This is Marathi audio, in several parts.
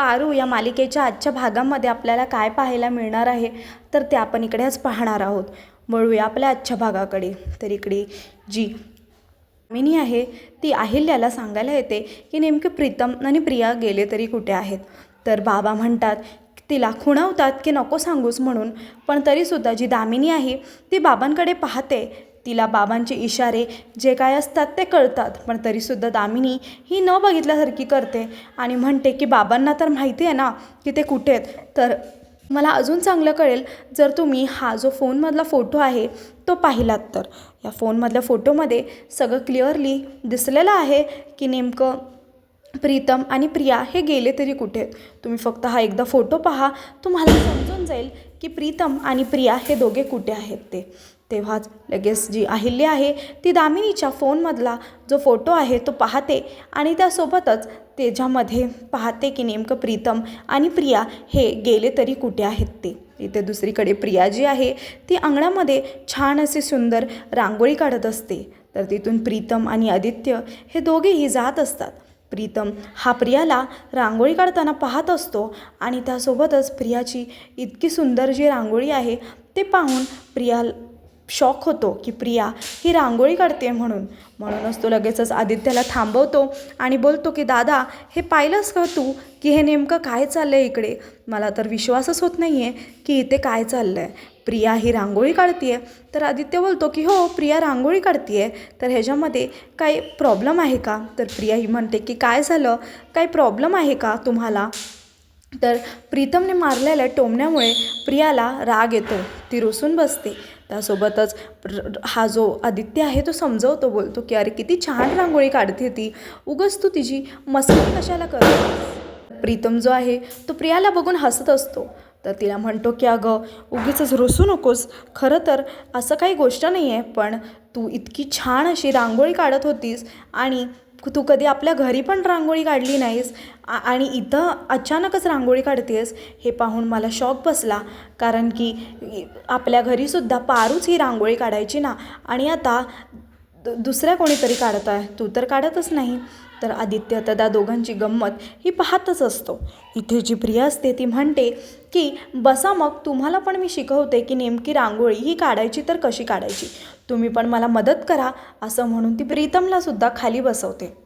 पारू या मालिकेच्या आजच्या भागामध्ये आपल्याला काय पाहायला मिळणार आहे तर ते आपण इकडेच पाहणार आहोत. वळूया आपल्या आजच्या भागाकडे. तर इकडे जी मिनी आहे ती अहिल्याला सांगायला येते की नेमके प्रीतम आणि प्रिया गेले तरी कुठे आहेत? तर बाबा म्हणतात तिला खुणवतात की नको सांगूस म्हणून पण तरीसुद्धा जी दामिनी आहे ती बाबांकडे पाहते तिला बाबांचे इशारे जे काय असतात ते कळतात. पण तरीसुद्धा दामिनी ही न बघितल्यासारखी करते आणि म्हणते की बाबांना तर माहिती आहे ना की ते कुठे आहेत. तर मला अजून चांगलं कळेल जर तुम्ही हा जो फोनमधला फोटो आहे तो पाहिलात तर. या फोनमधल्या फोटोमध्ये सगळं क्लिअरली दिसलेलं आहे की नेमकं प्रीतम आणि प्रिया हे गेले तरी कुठे आहेत. तुम्ही फक्त हा एकदा फोटो पहा तुम्हाला समजून जाईल की प्रीतम आणि प्रिया हे दोघे कुठे आहेत ते. तेव्हाच लगेच जी अहिल्या आहे ती दामिनीच्या फोनमधला जो फोटो आहे तो पाहते आणि त्यासोबतच त्याच्यामध्ये पाहते की नेमकं प्रीतम आणि प्रिया हे गेले तरी कुठे आहेत ते. इथे दुसरीकडे प्रिया जी आहे ती अंगणामध्ये छान असे सुंदर रांगोळी काढत असते. तर तिथून प्रीतम आणि आदित्य हे दोघेही जात असतात. प्रीतम हा प्रियाला रांगोळी काढताना पाहत असतो आणि त्यासोबतच प्रियाची इतकी सुंदर जी रांगोळी आहे ते पाहून प्रिया शॉक होतो की प्रिया ही रांगोळी काढते म्हणून. म्हणूनच तो लगेचच आदित्याला थांबवतो आणि बोलतो की दादा हे पाहिलंस का तू की हे नेमकं काय चाललं आहे इकडे? मला तर विश्वासच होत नाही आहे की इथे काय चाललं आहे प्रिया ही रांगोळी काढते तर आदित्य बोलतो की हो प्रिया रांगोळी काढते तर ह्याच्यामध्ये काही प्रॉब्लेम आहे का? तर प्रिया ही म्हणते की काय झालं? काही प्रॉब्लेम आहे का तुम्हाला? तर प्रीतमने मारलेल्या टोमण्यामुळे प्रियाला राग येतो. ती रुसून बसते. त्यासोबतच हा जो आदित्य आहे तो समजवतो बोलतो की अरे किती छान रांगोळी काढते ती. उगस तू तिची मस्ती कशाला करते प्रीतम जो आहे तो प्रियाला बघून हसत असतो. तर तिला म्हणतो की अगं उगीच रुसू नकोस. खरं तर असं काही गोष्ट नाही आहे पण तू इतकी छान अशी रांगोळी काढत होतीस आणि तू कधी आपल्या घरी पण रांगोळी काढली नाहीस? आणि इथं अचानकच रांगोळी काढतेस? हे पाहून मला शॉक बसला. कारण की आपल्या घरीसुद्धा पारूच ही रांगोळी काढायची ना. आणि आता दु- दुसऱ्या कोणीतरी काढत आहे. तू तर काढतच नाही. तर आदित्य तदा त्या दोघांची गंमत ही पाहतच असतो. इथे जी प्रिया असते ती म्हणते की बसा मग तुम्हाला पण मी शिकवते की नेमकी रांगोळी ही काढायची तर कशी काढायची? तुम्ही पण मला मदत करा असं म्हणून ती प्रीतमला सुद्धा खाली बसवते.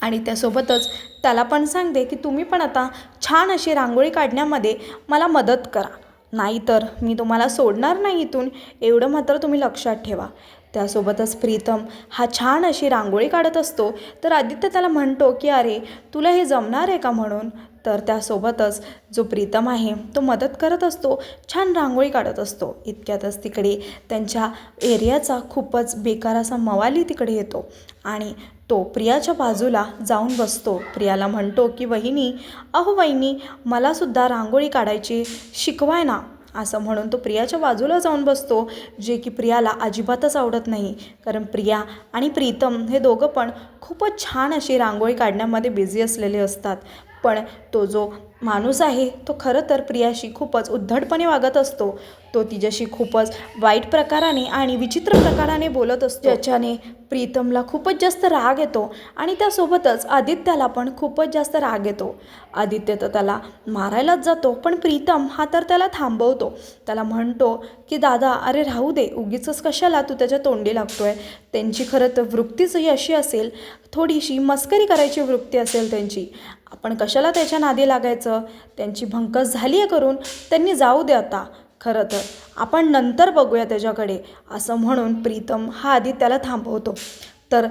आणि त्यासोबतच त्याला पण सांगते की तुम्ही पण आता छान अशी रांगोळी काढण्यामध्ये मला मदत करा. नाहीतर मी तुम्हाला सोडणार नाही इथून. एवढं मात्र तुम्ही लक्षात ठेवा. त्यासोबतच प्रीतम हा छान अशी रांगोळी काढत असतो. तर आदित्य त्याला म्हणतो की अरे तुला हे जमणार आहे का म्हणून? तर त्यासोबतच जो प्रीतम आहे तो मदत करत असतो. छान रांगोळी काढत असतो. इतक्यातच तिकडे त्यांच्या एरियाचा खूपच बेकार असा मवाली तिकडे येतो आणि तो प्रियाच्या बाजूला जाऊन बसतो. प्रियाला म्हणतो की वहिनी अहो वहिनी मलासुद्धा रांगोळी काढायची शिकवाय ना. असं म्हणून तो प्रियाच्या बाजूला जाऊन बसतो जे की प्रियाला अजिबातच आवडत नाही. कारण प्रिया आणि प्रीतम हे दोघं पण खूपच छान अशी रांगोळी काढण्यामध्ये बिझी असलेले असतात. पण तो जो माणूस आहे तो खरं तर प्रियाशी खूपच उद्धटपणे वागत असतो. तो तिच्याशी खूपच वाईट प्रकाराने आणि विचित्र प्रकाराने बोलत असतो. ज्याच्याने प्रीतमला खूपच जास्त राग येतो आणि त्यासोबतच आदित्याला पण खूपच जास्त राग येतो. आदित्य तर त्याला मारायलाच जातो पण प्रीतम हा तर त्याला थांबवतो. त्याला म्हणतो की दादा अरे राहू दे उगीचच कशाला तू त्याच्या तोंडी लागतोय? त्यांची खरं तर वृत्तीच ही अशी असेल थोडीशी मस्करी करायची वृत्ती असेल त्यांची. आपण कशाला त्याच्या नादी लागायचं? त्यांची भंकस झाली आहे करून त्यांनी जाऊ दे आता. खरं तर आपण नंतर बघूया त्याच्याकडे असं म्हणून प्रीतम हा आधी त्याला थांबवतो. तर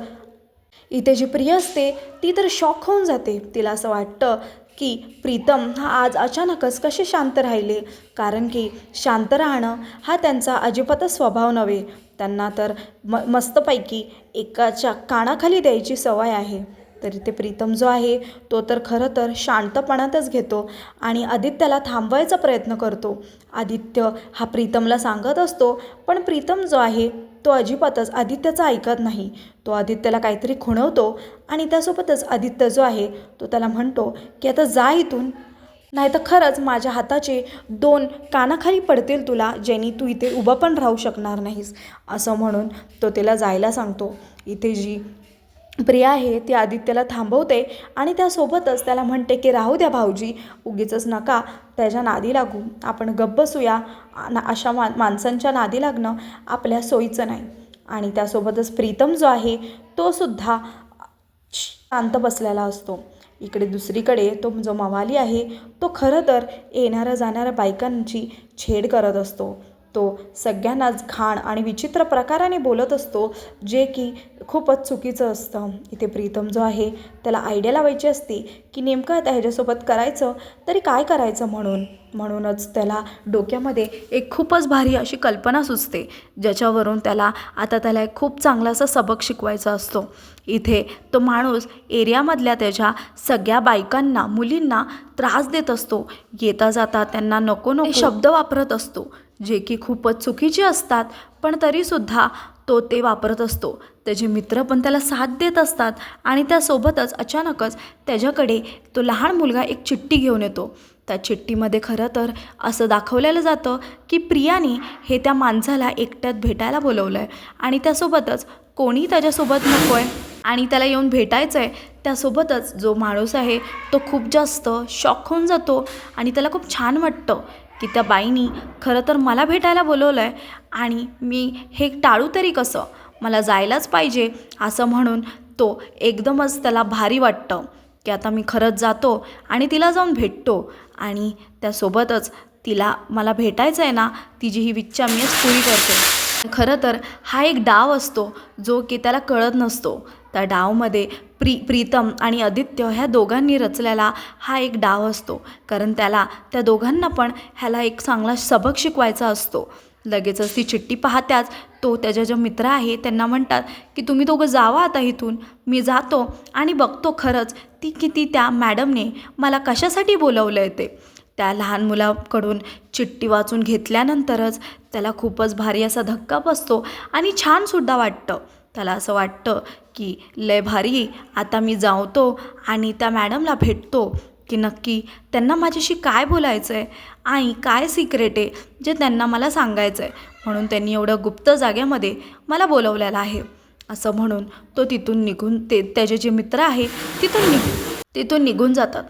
इथे जी प्रिय असते ती तर शॉक होऊन जाते. तिला असं वाटतं की प्रीतम हा आज अचानकच कसे शांत राहिले? कारण की शांत राहणं हा त्यांचा अजिबातच स्वभाव नव्हे. त्यांना तर म मस्तपैकी एकाच्या कानाखाली द्यायची सवय आहे. तर इथे प्रीतम जो आहे तो तर खरं तर शांतपणातच घेतो आणि आदित्याला थांबवायचा प्रयत्न करतो. आदित्य हा प्रीतमला सांगत असतो पण प्रीतम जो आहे तो अजिबातच आदित्याचं ऐकत नाही. तो आदित्याला काहीतरी खुणवतो आणि त्यासोबतच आदित्य जो आहे तो त्याला म्हणतो की आता जा इथून. नाही तर खरंच माझ्या हाताचे दोन कानाखाली पडतील तुला ज्यांनी तू इथे उभं पण राहू शकणार नाहीस. असं म्हणून तो तिला जायला सांगतो. इथे जी प्रिया आहे ती आदित्यला थांबवते आणि त्यासोबतच त्याला म्हणते की राहू द्या भाऊजी उगीचच नका त्याच्या नादी लागू आपण गप्प बसूया ना अशा मा माणसांच्या नादी लागणं आपल्या सोयीचं नाही. आणि त्यासोबतच प्रीतम जो आहे तो सुद्धा शांत बसलेला असतो. इकडे दुसरीकडे तो जो मवाली आहे तो खरं तर येणाऱ्या जाणाऱ्या बायकांची छेड करत असतो. तो सगळ्यांनाच घाण आणि विचित्र प्रकाराने बोलत असतो जे की खूपच चुकीचं असतं. इथे प्रीतम जो आहे त्याला आयडिया लावायची असते की नेमकं आता ह्याच्यासोबत करायचं? तरी काय करायचं म्हणून? म्हणूनच त्याला डोक्यामध्ये एक खूपच भारी अशी कल्पना सुचते ज्याच्यावरून त्याला आता त्याला एक खूप चांगलासा सबक शिकवायचा असतो. इथे तो माणूस एरियामधल्या त्याच्या सगळ्या बायकांना मुलींना त्रास देत असतो. येता जाता त्यांना नको नको शब्द वापरत असतो जे की खूपच चुकीचे असतात पण तरीसुद्धा तो ते वापरत असतो. त्याचे मित्र पण त्याला साथ देत असतात आणि त्यासोबतच अचानकच त्याच्याकडे तो लहान मुलगा एक चिठ्ठी घेऊन येतो. त्या चिठ्ठीमध्ये खरं तर असं दाखवलेलं जातं की प्रियाने हे त्या माणसाला एकट्यात भेटायला बोलवलं आहे आणि त्यासोबतच कोणी त्याच्यासोबत नको आहे आणि त्याला येऊन भेटायचं आहे त्यासोबतच जो माणूस आहे तो खूप जास्त शॉक होऊन जातो आणि त्याला खूप छान वाटतं. की त्या बाईनी खरं तर मला भेटायला बोलवलं आहे आणि मी हे टाळू तरी कसं? मला जायलाच पाहिजे असं म्हणून तो एकदमच त्याला भारी वाटतं की आता मी खरंच जातो आणि तिला जाऊन भेटतो. आणि त्यासोबतच तिला मला भेटायचं आहे ना तिची ही इच्छा मीच पुरी करते. खरं तर हा एक डाव असतो जो की त्याला कळत नसतो. त्या डावमध्ये प्री प्रीतम आणि आदित्य ह्या दोघांनी रचलेला हा एक डाव असतो. कारण त्याला त्या दोघांना पण ह्याला एक चांगला सबक शिकवायचा असतो. लगेचच ती चिठ्ठी पाहत्याच तो त्याच्या ज्या मित्र आहे त्यांना म्हणतात की तुम्ही दोघं जावा आता इथून. मी जातो आणि बघतो खरंच ती किती त्या मॅडमने मला कशासाठी बोलवलं आहे ते. त्या लहान मुलाकडून चिठ्ठी वाचून घेतल्यानंतरच त्याला खूपच भारी असा धक्का बसतो आणि छानसुद्धा वाटतं. त्याला असं वाटतं की लय भारी आता मी जावतो आणि त्या मॅडमला भेटतो की नक्की त्यांना माझ्याशी काय बोलायचं आहे आणि काय सिक्रेट आहे जे त्यांना मला सांगायचं आहे म्हणून त्यांनी एवढं गुप्त जाग्यामध्ये मला बोलवलेलं आहे. असं म्हणून तो तिथून निघून ते त्याचे जे मित्र आहे तिथून निघ तिथून निघून जातात.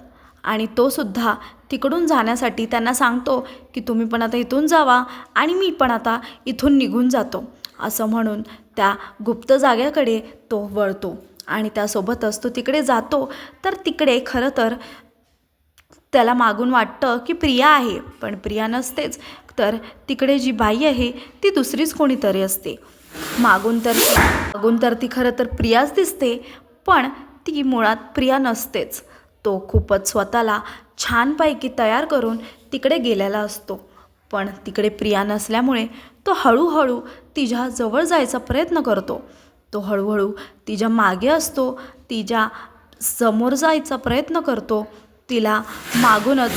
आणि तो सुद्धा तिकडून जाण्यासाठी त्यांना सांगतो की तुम्ही पण आता इथून जावा आणि मी पण आता इथून निघून जातो. असं म्हणून त्या गुप्त जाग्याकडे तो वळतो आणि त्यासोबतच तो तिकडे जातो. तर तिकडे खरं तर त्याला मागून वाटतं की प्रिया आहे पण प्रिया नसतेच. तर तिकडे जी बाई आहे ती दुसरीच कोणीतरी असते. मागून तर मागून तर ती खरं तर प्रियाच दिसते पण ती मुळात प्रिया नसतेच. तो खूपच स्वतःला छानपैकी तयार करून तिकडे गेलेला असतो. पण तिकडे प्रिया नसल्यामुळे तो हळूहळू तिच्या जवळ जायचा प्रयत्न करतो. तो हळूहळू तिच्यामागे असतो. तिच्या समोर जायचा प्रयत्न करतो. तिला मागूनच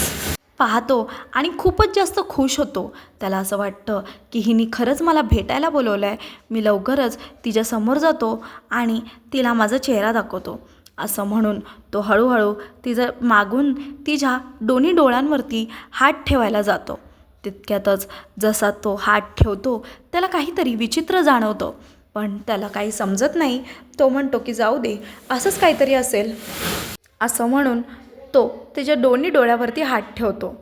पाहतो आणि खूपच जास्त खुश होतो. त्याला असं वाटतं की हिने खरंच मला भेटायला बोलवलं आहे मी लवकरच तिच्यासमोर जातो आणि तिला माझा चेहरा दाखवतो. असं म्हणून तो हळूहळू तिचं मागून तिच्या दोन्ही डोळ्यांवरती हात ठेवायला जातो. तितक्यातच जसा तो हात ठेवतो त्याला काहीतरी विचित्र जाणवतं. पण त्याला काही समजत नाही. तो म्हणतो की जाऊ दे असंच काहीतरी असेल. असं म्हणून तो त्याच्या दोन्ही डोळ्यावरती हात ठेवतो.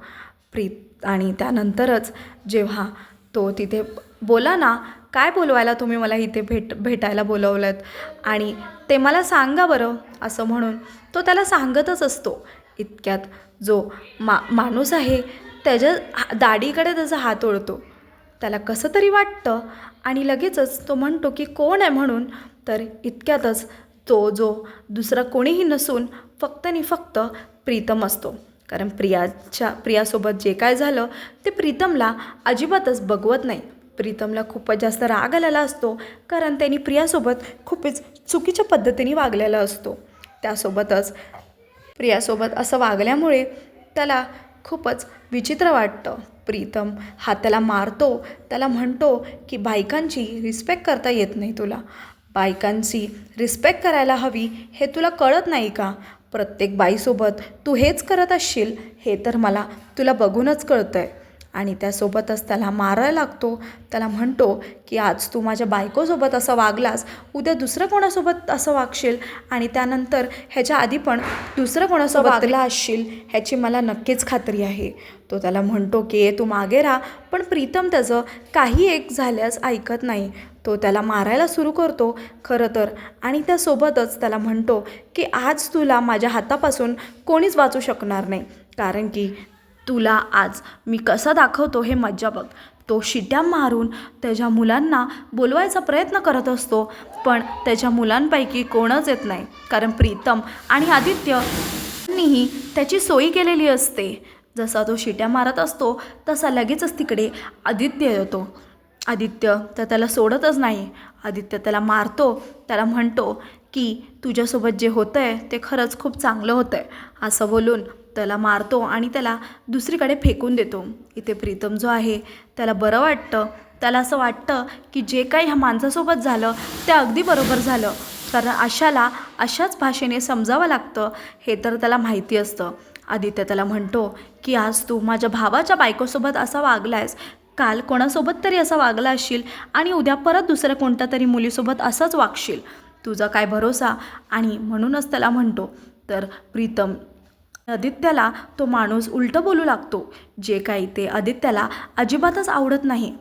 प्रीत आणि त्यानंतरच जेव्हा तो तिथे बोला ना काय बोलवायला तुम्ही मला इथे भेट भेटायला बोलवलं आणि ते मला सांगा बरं. असं म्हणून तो त्याला सांगतच असतो. इतक्यात जो मा माणूस आहे त्याच्या हा- दाढीकडे त्याचा हात ओढतो. त्याला कसं तरी वाटतं आणि लगेचच तो म्हणतो की कोण आहे म्हणून? तर इतक्यातच तो जो दुसरा कोणीही नसून फक्त आणि फक्त प्रीतम असतो. कारण प्रियाच्या प्रियासोबत जे काय झालं ते प्रीतमला अजिबातच बघवत नाही. प्रीतमला खूपच जास्त राग आलेला असतो कारण त्यांनी प्रियासोबत खूपच चुकीच्या पद्धतीने वागलेला असतो. त्यासोबतच प्रियासोबत असं वागल्यामुळे त्याला खूपच विचित्र वाटतं. प्रीतम हा त्याला मारतो त्याला म्हणतो की बायकांची रिस्पेक्ट करता येत नाही तुला. बायकांची रिस्पेक्ट करायला हवी हे तुला कळत नाही का? प्रत्येक बाईसोबत तू हेच करत असशील हे तर मला तुला बघूनच कळतं आहे आणि त्यासोबतच त्याला मारायला लागतो. त्याला म्हणतो की आज तू माझ्या बायकोसोबत असं वागलास उद्या दुसरं कोणासोबत असं वागशील? आणि त्यानंतर ह्याच्या आधी पण दुसरं कोणासोबत वागला असशील ह्याची मला नक्कीच खात्री आहे. तो त्याला म्हणतो की "ए, तू मागे राहा पण प्रीतम त्याचं काही एक झाल्यास ऐकत नाही. तो त्याला मारायला सुरू करतो खरं तर. आणि त्यासोबतच त्याला म्हणतो की आज तुला माझ्या हातापासून कोणीच वाचू शकणार नाही. कारण की तुला आज मी कसं दाखवतो हे मज्जा बघ. तो शिट्या मारून त्याच्या मुलांना बोलवायचा प्रयत्न करत असतो पण त्याच्या मुलांपैकी कोणच येत नाही. कारण प्रीतम आणि आदित्य यांनीही त्याची सोयी केलेली असते. जसा तो शिट्या मारत असतो तसा लगेचच तिकडे आदित्य येतो. आदित्य तर त्याला सोडतच नाही. आदित्य त्याला मारतो. त्याला म्हणतो की तुझ्यासोबत जे होतं आहे ते खरंच खूप चांगलं होतं आहे असं बोलून त्याला मारतो आणि त्याला दुसरीकडे फेकून देतो. इथे प्रीतम जो आहे त्याला बरं वाटतं. त्याला असं वाटतं की जे काही ह्या माणसासोबत झालं ते अगदी बरोबर झालं. कारण अशाला अशाच भाषेने समजावं लागतं हे तर त्याला माहिती असतं. आदित्य त्याला म्हणतो की आज तू माझ्या भावाच्या बायकोसोबत असा वागलायस. काल कोणासोबत तरी असा वागला असशील आणि उद्या परत दुसऱ्या कोणत्या तरी मुलीसोबत असंच वागशील. तुझा काय भरोसा? आणि म्हणूनच त्याला म्हणतो. तर प्रीतम आदित्याला तो माणूस उलटं बोलू लागतो. जे काही ते आदित्याला अजिबातच आवडत नाही.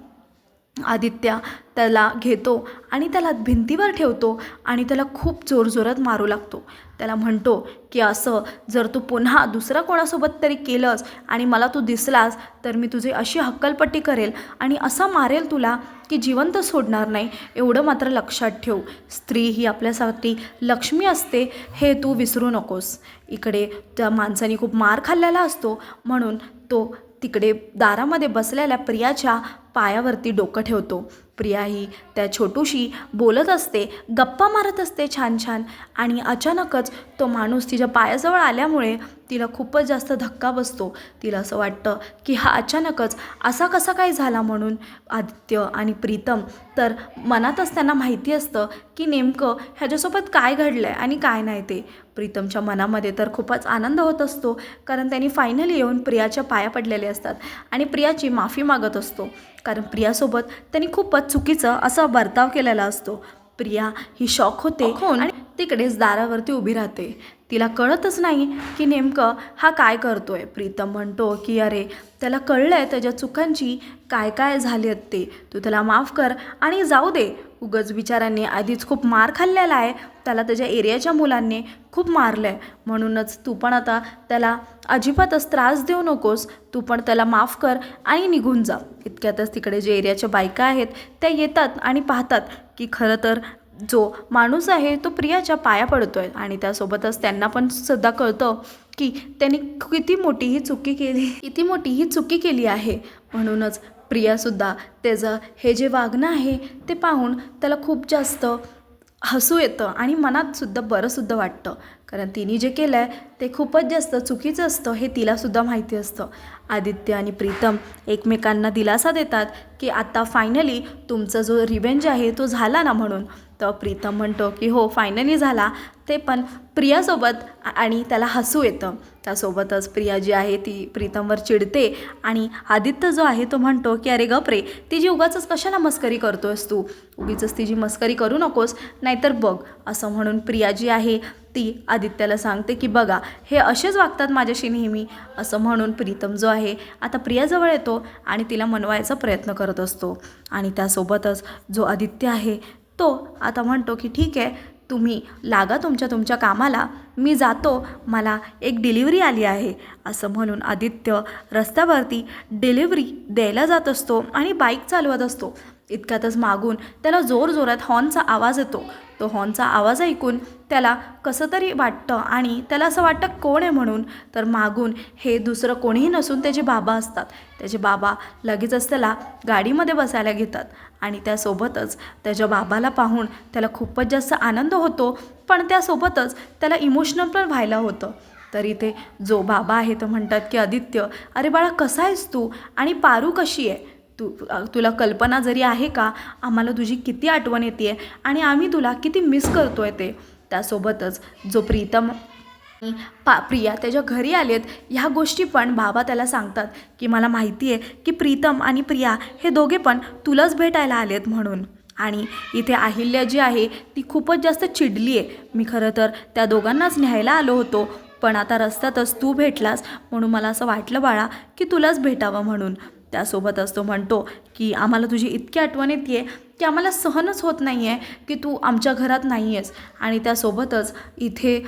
आदित्य त्याला घेतो आणि त्याला भिंतीवर ठेवतो आणि त्याला खूप जोरजोरात मारू लागतो. त्याला म्हणतो की असं जर तू पुन्हा दुसऱ्या कोणासोबत तरी केलंस आणि मला तू दिसलास तर मी तुझी अशी हक्कलपट्टी करेल आणि असं मारेल तुला की जिवंत सोडणार नाही. एवढं मात्र लक्षात ठेव. स्त्री ही आपल्यासाठी लक्ष्मी असते हे तू विसरू नकोस. इकडे त्या माणसाने खूप मार खाल्लेला असतो. म्हणून तो तिकडे दारामध्ये बसलेल्या प्रियाच्या पायावरती डोकं ठेवतो. प्रिया ही त्या छोटूशी बोलत असते गप्पा मारत असते छान छान आणि अचानकच तो माणूस तिच्या पायाजवळ आल्यामुळे तिला खूपच जास्त धक्का बसतो. तिला असं वाटतं की हा अचानकच असा कसा काय झाला म्हणून आदित्य आणि प्रीतम. तर मनातच त्यांना माहिती असतं की नेमकं ह्याच्यासोबत काय घडलं आहे आणि काय नाही ते. प्रीतमच्या मनामध्ये तर खूपच आनंद होत असतो कारण त्यांनी फायनली येऊन प्रियाच्या पाया पडलेले असतात आणि प्रियाची माफी मागत असतो. कारण प्रियासोबत त्यांनी खूपच चुकीचं असा बर्ताव केलेला असतो. प्रिया ही शॉक होते आणि तिकडेच दारावरती उभी राहते. तिला कळतच नाही की नेमकं हा काय करतो आहे प्रीतम म्हणतो की अरे त्याला कळलं आहे त्याच्या चुकांची. काय काय झाली आहेत ते. तू त्याला माफ कर आणि जाऊ दे. उगच बिचारांनी आधीच खूप मार खाल्लेला आहे. त्याला त्याच्या एरियाच्या मुलांनी खूप मारलं आहे म्हणूनच तू पण आता त्याला अजिबातच त्रास देऊ नकोस. तू पण त्याला माफ कर आणि निघून जा. इतक्यातच तिकडे जे एरियाच्या बायका आहेत त्या येतात आणि पाहतात की खरं तर जो माणूस आहे तो प्रियाच्या पाया पडतो आहे आणि त्यासोबतच त्यांना पण सुद्धा कळतं की त्यांनी किती मोठी ही चुकी केली. किती मोठी ही चुकी केली आहे. म्हणूनच प्रियासुद्धा त्याचं हे जे वागणं आहे ते पाहून त्याला खूप जास्त हसू येतं आणि मनातसुद्धा बरंसुद्धा वाटतं. कारण तिने जे केलं आहे ते खूपच जास्त चुकीचं असतं हे तिलासुद्धा माहिती असतं. आदित्य आणि प्रीतम एकमेकांना दिलासा देतात की आता फायनली तुमचा जो रिवेंज आहे तो झाला ना म्हणून. तर प्रीतम म्हणतो की हो फायनली झाला. ते पण प्रियासोबत आणि त्याला हसू येतं. त्यासोबतच प्रिया जी आहे ती प्रीतमवर चिडते आणि आदित्य जो आहे तो म्हणतो की अरे गप रे तिची उगाचच कशाला मस्करी करतोयस तू? उगीचच तिची मस्करी करू नकोस नाहीतर बघ. असं म्हणून प्रिया जी आहे ती आदित्याला सांगते की बघा हे असेच वागतात माझ्याशी नेहमी. असं म्हणून प्रीतम जो आहे आता प्रियाजवळ येतो आणि तिला मनवायचा प्रयत्न करत असतो. आणि त्यासोबतच जो आदित्य आहे तो आता म्हणतो की ठीक आहे तुम्ही लागा तुमच्या तुमच्या कामाला मी जातो मला एक डिलिव्हरी आली आहे. असं म्हणून आदित्य रस्त्यावरती डिलिव्हरी द्यायला जात असतो आणि बाईक चालवत असतो. इतक्यातच मागून त्याला जोरजोरात हॉर्नचा आवाज येतो. तो हॉर्नचा आवाज ऐकून त्याला कसं तरी वाटतं आणि त्याला असं वाटतं कोण आहे म्हणून. तर मागून हे दुसरं कोणीही नसून त्याचे बाबा असतात. त्याचे बाबा लगेचच त्याला गाडीमध्ये बसायला घेतात आणि त्यासोबतच त्याच्या बाबाला पाहून त्याला खूपच जास्त आनंद होतो. पण त्यासोबतच त्याला इमोशनल पण व्हायला होतं. तर इथे जो बाबा आहे तो म्हणतात की आदित्य अरे बाळा कसा आहेस तू? आणि पारू कशी आहे? तू तुला कल्पना जरी आहे का आम्हाला तुझी किती आठवण येते आहे आणि आम्ही तुला किती मिस करतो आहे ते. त्यासोबतच जो प्रीतम आणि पा प्रिया त्याच्या घरी आलेत ह्या गोष्टी पण बाबा त्याला सांगतात की मला माहिती आहे की प्रीतम आणि प्रिया हे दोघे पण तुलाच भेटायला आलेत म्हणून. आणि इथे अहिल्या जी आहे ती खूपच जास्त चिडली आहे मी खरं तर त्या दोघांनाच न्यायला आलो होतो पण आता रस्त्यातच तू भेटलास म्हणून मला असं वाटलं बाळा की तुलाच भेटावं म्हणून. त्यासोबतच तो म्हणतो की आम्हाला तुझी इतकी आठवण येते की आम्हाला सहनच होत नाही आहे की तू आमच्या घरात नाही आहेस आणि त्यासोबतच इथे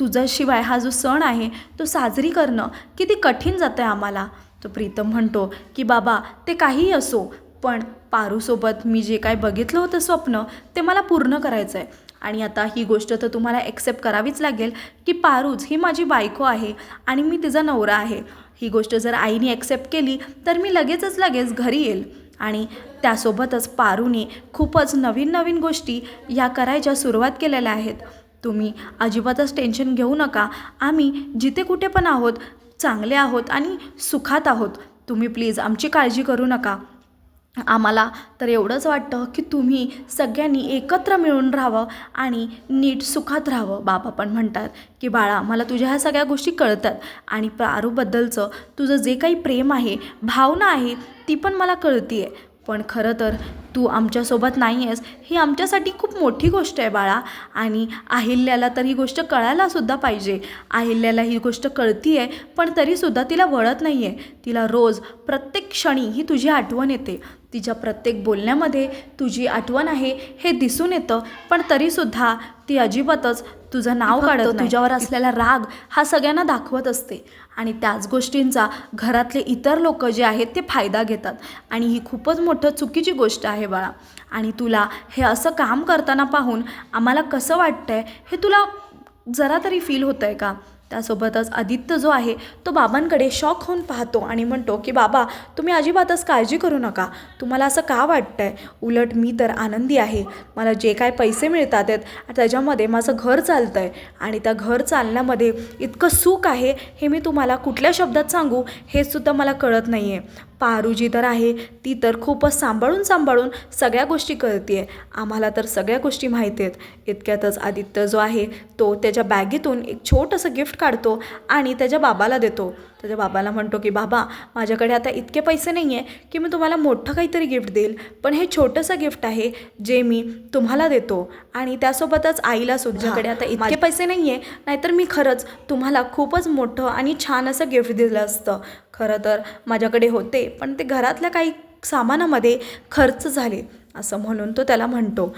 तुझ्याशिवाय हा जो सण आहे तो साजरी करणं किती कठीण जातं आहे आम्हाला. तो प्रीतम म्हणतो की बाबा ते काहीही असो पण पारूसोबत मी जे काय बघितलं होतं स्वप्न ते मला पूर्ण करायचं आहे आणि आता ही गोष्ट तर तुम्हाला ॲक्सेप्ट करावीच लागेल की पारूच ही माझी बायको आहे आणि मी तिचा नवरा आहे. ही गोष्ट जर आईने ॲक्सेप्ट केली तर मी लगेचच लगेच घरी येईल. आणि त्यासोबतच पारूने खूपच नवीन नवीन गोष्टी ह्या करायच्या सुरुवात केलेल्या आहेत. तुम्ही अजिबातच टेन्शन घेऊ नका. आम्ही जिथे कुठे पण आहोत चांगले आहोत आणि सुखात आहोत. तुम्ही प्लीज आमची काळजी करू नका. आम्हाला तर एवढंच वाटतं की तुम्ही सगळ्यांनी एकत्र मिळून राहावं आणि नीट सुखात राहावं बाबा पण म्हणतात की बाळा मला तुझ्या ह्या सगळ्या गोष्टी कळतात आणि प्रारूबद्दलचं तुझं जे काही प्रेम आहे भावना आहे ती पण मला कळती आहे पण खरं तर तू आमच्यासोबत नाही आहेस ही आमच्यासाठी खूप मोठी गोष्ट आहे बाळा आणि अहिल्याला तर ही गोष्ट कळायलासुद्धा पाहिजे. अहिल्याला ही गोष्ट कळती आहे पण तरीसुद्धा तिला वळत नाही आहे तिला रोज प्रत्येक क्षणी ही तुझी आठवण येते. तिच्या प्रत्येक बोलण्यामध्ये तुझी आठवण आहे हे दिसून येतं पण तरीसुद्धा ती अजिबातच तुझं नाव काढत. तुझ्यावर असलेला राग हा सगळ्यांना दाखवत असते. आणि त्याच गोष्टींचा घरातले इतर लोक जे आहेत ते फायदा घेतात. आणि ही खूपच मोठं चुकीची गोष्ट आहे बाळा. आणि तुला हे असं काम करताना पाहून आम्हाला कसं वाटतंय हे तुला जरा तरी फील होतं आहे का? त्यासोबतच आदित्य जो आहे तो बाबांकडे शॉक होऊन पाहतो आणि म्हणतो की बाबा तुम्ही अजिबातच काळजी करू नका. तुम्हाला असं का वाटतं आहे उलट मी तर आनंदी आहे. मला जे काय पैसे मिळतात आहेत त्याच्यामध्ये माझं घर चालतं आहे आणि त्या घर चालण्यामध्ये इतकं सुख आहे हे मी तुम्हाला कुठल्या शब्दात सांगू? हे सुद्धा मला कळत नाही आहे पारुजी तर आहे. ती तर खूपच सांभाळून सांभाळून सगळ्या गोष्टी करते आहे आम्हाला तर सगळ्या गोष्टी माहिती आहेत. इतक्यातच आदित्य जो आहे तो त्याच्या बॅगेतून एक छोटंसं गिफ्ट काढतो आणि त्याच्या बाबाला देतो. त्याच्या बाबाला म्हणतो की बाबा माझ्याकडे आता इतके पैसे नाही आहे की मी तुम्हाला मोठं काहीतरी गिफ्ट देईल. पण हे छोटंसं गिफ्ट आहे जे मी तुम्हाला देतो. आणि त्यासोबतच आईला सुद्धाकडे आता इतके पैसे नाही आहे नाहीतर मी खरंच तुम्हाला खूपच मोठं आणि छान असं गिफ्ट दिलं असतं. खरं तर माझ्याकडे होते. पण ते घरातल्या काही सामानामध्ये खर्च झाले. असं म्हणून तो त्याला म्हणतो.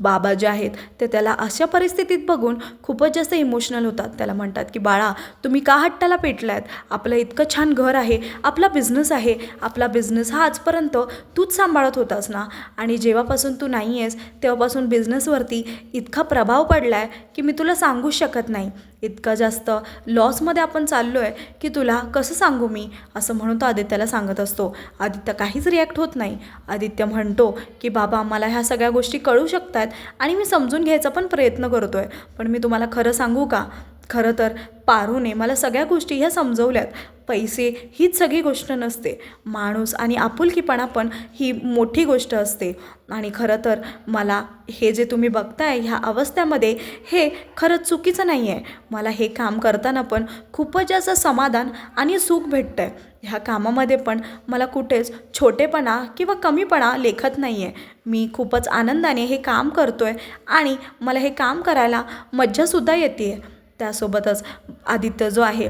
बाबा जे आहेत ते त्याला अशा परिस्थितीत बघून खूपच जास्त इमोशनल होतात. त्याला म्हणतात की बाळा तुम्ही का हट्टाला पेटला आहेत आपलं इतकं छान घर आहे आपला बिझनेस आहे आपला बिझनेस हा आजपर्यंत तूच सांभाळत होतास ना? आणि जेव्हापासून तू नाही आहेस तेव्हापासून बिझनेसवरती इतका प्रभाव पडला आहे की मी तुला सांगूच शकत नाही. इतका जास्त लॉसमध्ये आपण चाललो आहे की तुला कसं सांगू मी? असं म्हणून तो आदित्याला सांगत असतो. आदित्य काहीच रिॲक्ट होत नाही. आदित्य म्हणतो की बाबा मला ह्या सगळ्या गोष्टी कळू शकतात आणि मी समजून घ्यायचा पण प्रयत्न करतो आहे पण मी तुम्हाला खरं सांगू का? खरं तर पारूने मला सगळ्या गोष्टी ह्या समजवल्यात. पैसे हीच सगळी गोष्ट नसते. माणूस आणि आपुलकीपणा पण ही मोठी गोष्ट असते. आणि खरं तर मला हे जे तुम्ही बघताय ह्या अवस्थेमध्ये हे खरंच चुकीचं नाही आहे मला हे काम करताना पण खूपच जास्त समाधान आणि सुख भेटतं आहे ह्या कामामध्ये पण मला कुठेच छोटेपणा किंवा कमीपणा लेखत नाही आहे मी खूपच आनंदाने हे काम करतो आहे आणि मला हे काम करायला मज्जासुद्धा येते आहे त्यासोबतच आदित्य जो आहे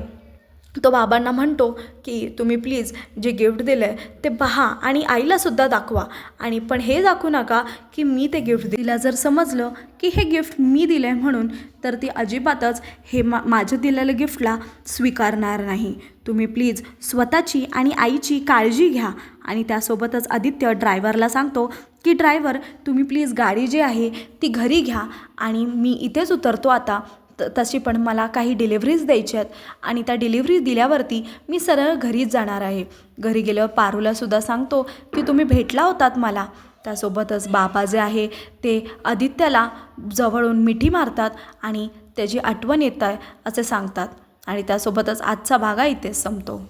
तो बाबांना म्हणतो की तुम्ही प्लीज जे गिफ्ट दिलं आहे ते पहा आणि आईलासुद्धा दाखवा. आणि पण हे दाखवू नका की मी ते गिफ्ट दिला जर समजलं की हे गिफ्ट मी दिलं आहे म्हणून तर ती अजिबातच हे मा माझं दिलेलं गिफ्टला स्वीकारणार नाही. तुम्ही प्लीज स्वतःची आणि आईची काळजी घ्या. आणि त्यासोबतच आदित्य ड्रायव्हरला सांगतो की ड्रायव्हर तुम्ही प्लीज गाडी जी आहे ती घरी घ्या. आणि मी इथेच उतरतो आता. त तशी पण मला काही डिलिव्हरीज द्यायच्या आहेत. आणि त्या डिलिव्हरी दिल्यावरती मी सरळ घरीच जाणार आहे. घरी गेल्यावर पारूलासुद्धा सांगतो की तुम्ही भेटला होतात मला. त्यासोबतच बाबा जे आहे ते आदित्याला जवळून मिठी मारतात आणि त्याची आठवण येत आहे असे सांगतात. आणि त्यासोबतच आजचा भागा इथेच संपतो.